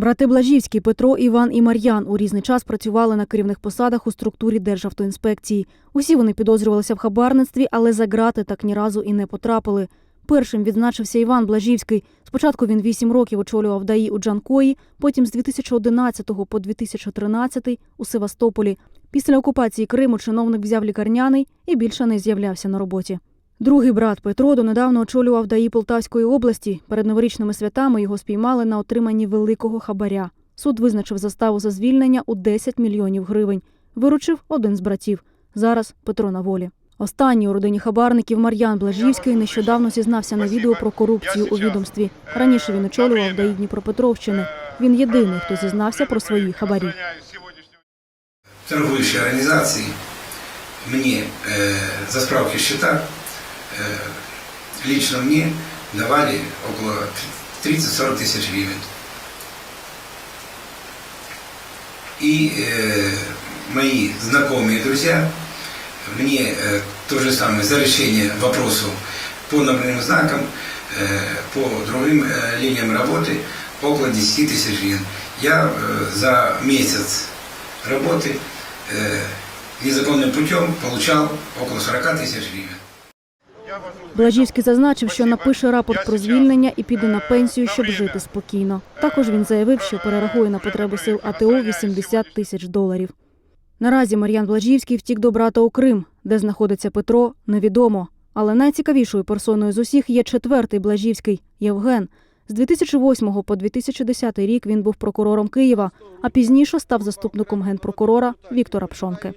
Брати Блажівський, Петро, Іван і Мар'ян у різний час працювали на керівних посадах у структурі Державтоінспекції. Усі вони підозрювалися в хабарництві, але за грати так ні разу і не потрапили. Першим відзначився Іван Блажівський. Спочатку він вісім років очолював ДАІ у Джанкої, потім з 2011 по 2013 у Севастополі. Після окупації Криму чиновник взяв лікарняний і більше не з'являвся на роботі. Другий брат Петро донедавна очолював ДАІ Полтавської області. Перед новорічними святами його спіймали на отриманні великого хабаря. Суд визначив заставу за звільнення у 10 мільйонів гривень. Виручив один з братів. Зараз Петро на волі. Останній у родині хабарників Мар'ян Блажівський нещодавно зізнався на відео про корупцію у відомстві. Раніше він очолював ДАІ Дніпропетровщини. Він єдиний, хто зізнався про свої хабарі. торгующие организации мне э, за справки э, лично мне давали около 30-40 тысяч гривен. И э, мои знакомые друзья мне э, то же самое за решение вопросов по номерным знакам, э, по другим э, линиям работы около 10 тысяч гривен. Я э, за месяц работы э, незаконным путем получал около 40 тысяч гривен. Блажівський зазначив, що напише рапорт про звільнення і піде на пенсію, щоб жити спокійно. Також він заявив, що перерахує на потреби сил АТО 80 тисяч доларів. Наразі Мар'ян Блажівський втік до брата у Крим, де знаходиться Петро, невідомо. Але найцікавішою персоною з усіх є четвертий Блажівський Євген. З 2008 по 2010 рік він був прокурором Києва, а пізніше став заступником генпрокурора Віктора Пшонки.